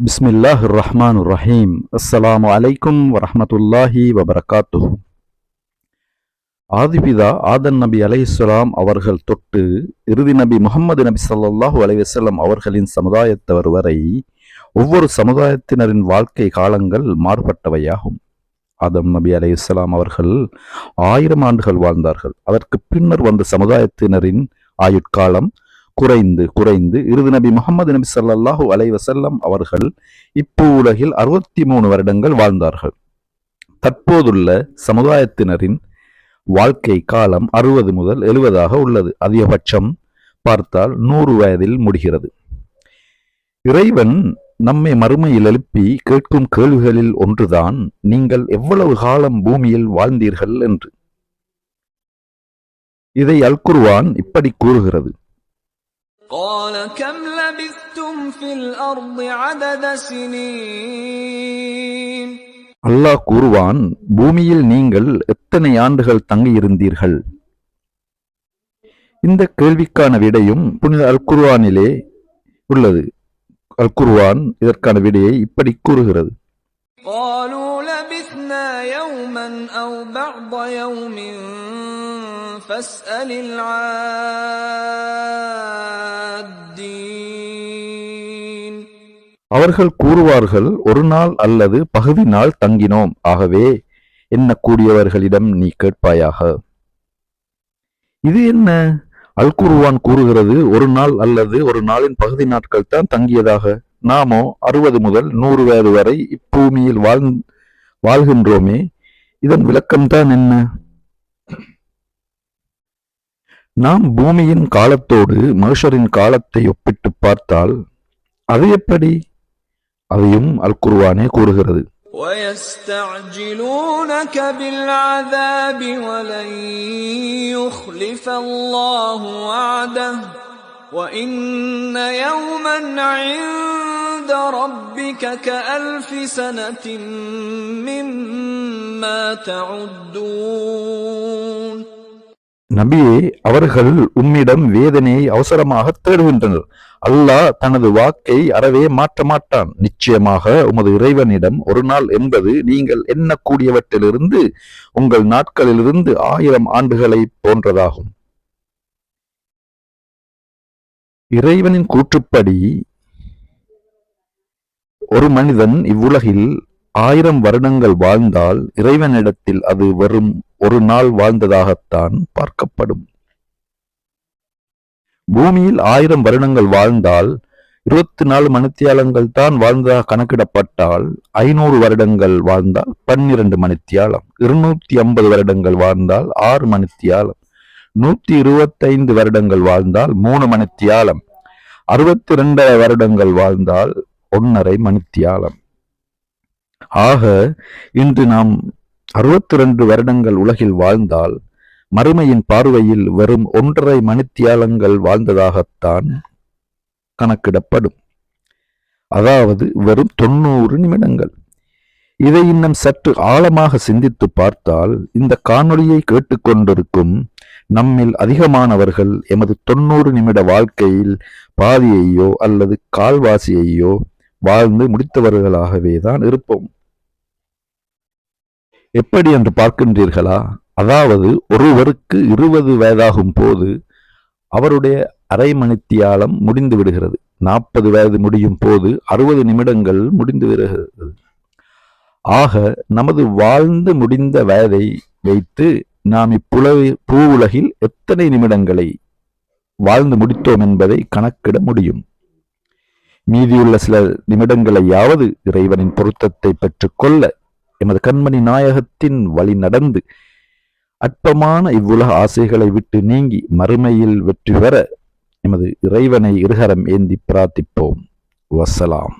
பிஸ்மில்லாஹ் ரஹ்மான் ரஹீம் அஸ்ஸலாமு அலைக்கும் வரஹமத்துல்லாஹி வபரகாத்து ஆதிபிதா ஆதன் நபி அலைஹிஸ்ஸலாம் அவர்கள் தொட்டு இறுதி நபி முகமது நபி சல்லாஹூ அலைஹி அவர்களின் சமுதாயத்தவர் வரை ஒவ்வொரு சமுதாயத்தினரின் வாழ்க்கை காலங்கள் மாறுபட்டவையாகும் ஆதம் நபி அலையுஸ்லாம் அவர்கள் ஆயிரம் ஆண்டுகள் வாழ்ந்தார்கள் அதற்கு பின்னர் வந்த சமுதாயத்தினரின் ஆயுட்காலம் குறைந்து குறைந்து இறுதி நபி முகமது நபி ஸல்லல்லாஹு அலைவசல்லம் அவர்கள் இப்போ உலகில் அறுபத்தி மூணு வருடங்கள் வாழ்ந்தார்கள். தற்போதுள்ள சமுதாயத்தினரின் வாழ்க்கை காலம் அறுபது முதல் எழுபதாக உள்ளது. அதிகபட்சம் பார்த்தால் நூறு வயதில் முடிகிறது. இறைவன் நம்மை மறுமையில் எழுப்பி கேட்கும் கேள்விகளில் ஒன்றுதான் நீங்கள் எவ்வளவு காலம் பூமியில் வாழ்ந்தீர்கள் என்று. இதை அல்குருவான் இப்படி கூறுகிறது. قال كم لبثتم في الأرض عدد سنين அல்லாஹ் கூறுவான் பூமியில் நீங்கள் எத்தனை ஆண்டுகள் தங்கியிருந்தீர்கள் இந்த கேள்விக்கான விடையும் புனித அல் குர்ஆனிலே உள்ளது அல் குர்ஆன் இதற்கான விடையை இப்படி கூறுகிறது قالوا لبثنا يوما أو بعض يوم فاسأل العادين அவர்கள் கூறுவார்கள் ஒரு நாள் அல்லது பகுதி நாள் தங்கினோம் ஆகவே எண்ணக்கூடியவர்களிடம் நீ கேட்பாயாக இது என்ன அல் குர்ஆன் கூறுகிறது ஒரு நாள் அல்லது ஒரு நாளின் பகுதி நாட்கள் தான் தங்கியதாக நாமோ அறுபது முதல் நூறு வயது வரை இப்பூமியில் வாழ் வாழ்கின்றோமே இதன் விளக்கம்தான் என்ன நாம் பூமியின் காலத்தோடு மனுஷரின் காலத்தை ஒப்பிட்டு பார்த்தால் அது எப்படி அதையும் அல் குர்ஆனே கூறுகிறது ويستعجلونك بالعذاب ولن يخلف الله وعده وإن يوما عند ربك كألف سنة مما تعدون நபியே அவர்கள் உம்மிடம் வேதனையை அவசரமாக தேடுகின்றனர் அல்லாஹ் தனது வாக்கை அறவே மாற்ற மாட்டான் நிச்சயமாக உமது இறைவனிடம் ஒரு நாள் என்பது நீங்கள் எண்ணக்கூடியவற்றிலிருந்து உங்கள் நாட்களிலிருந்து ஆயிரம் ஆண்டுகளை போன்றதாகும் இறைவனின் கூற்றுப்படி ஒரு மனிதன் இவ்வுலகில் ஆயிரம் வருடங்கள் வாழ்ந்தால் இறைவனிடத்தில் அது வெறும் ஒரு நாள் வாழ்ந்ததாகத்தான் பார்க்கப்படும். பூமியில் ஆயிரம் வருடங்கள் வாழ்ந்தால் இருபத்தி நாலு மணித்தியாலங்கள் தான் வாழ்ந்ததாக கணக்கிடப்பட்டால் ஐநூறு வருடங்கள் வாழ்ந்தால் பன்னிரண்டு மணித்தியாலம் இருநூத்தி ஐம்பது வருடங்கள் வாழ்ந்தால் ஆறு மணித்தியாலம் நூத்தி இருபத்தைந்து வருடங்கள் வாழ்ந்தால் மூணு மணித்தியாலம் அறுபத்தி ரெண்டரை வருடங்கள் வாழ்ந்தால் ஒன்னரை மணித்தியாலம். ஆக இன்று நாம் அறுபத்தி ரெண்டு வருடங்கள் உலகில் வாழ்ந்தால் மறுமையின் பார்வையில் வெறும் ஒன்றரை மணித்தியாலங்கள் வாழ்ந்ததாகத்தான் கணக்கிடப்படும். அதாவது வெறும் தொண்ணூறு நிமிடங்கள். இதை இன்னும் சற்று ஆழமாக சிந்தித்து பார்த்தால் இந்த காணொளியை கேட்டுக்கொண்டிருக்கும் நம்மில் அதிகமானவர்கள் எமது தொண்ணூறு நிமிட வாழ்க்கையில் பாதியையோ அல்லது கால்வாசியையோ வாழ்ந்து முடித்தவர்களாகவே தான் இருப்போம். எப்படி என்று பார்க்கின்றீர்களா? அதாவது ஒருவருக்கு இருபது வயதாகும் போது அவருடைய அரை மணித்தியாலம் முடிந்து விடுகிறது. நாற்பது வயது முடியும் போது அறுபது நிமிடங்கள் முடிந்து விடுகிறது. ஆக நமது வாழ்ந்து முடிந்த வயதை வைத்து நாம் இப்புலவி பூ உலகில் எத்தனை நிமிடங்களை வாழ்ந்து முடித்தோம் என்பதை கணக்கிட முடியும். மீதியுள்ள சில நிமிடங்களையாவது இறைவனின் பொருத்தத்தை பெற்றுக்கொள்ள எமது கண்மணி நாயகத்தின் வழி நடந்து அற்பமான இவ்வுலக ஆசைகளை விட்டு நீங்கி மறுமையில் வெற்றி பெற எமது இறைவனை இருகரம் ஏந்தி பிரார்த்திப்போம். வசலாம்.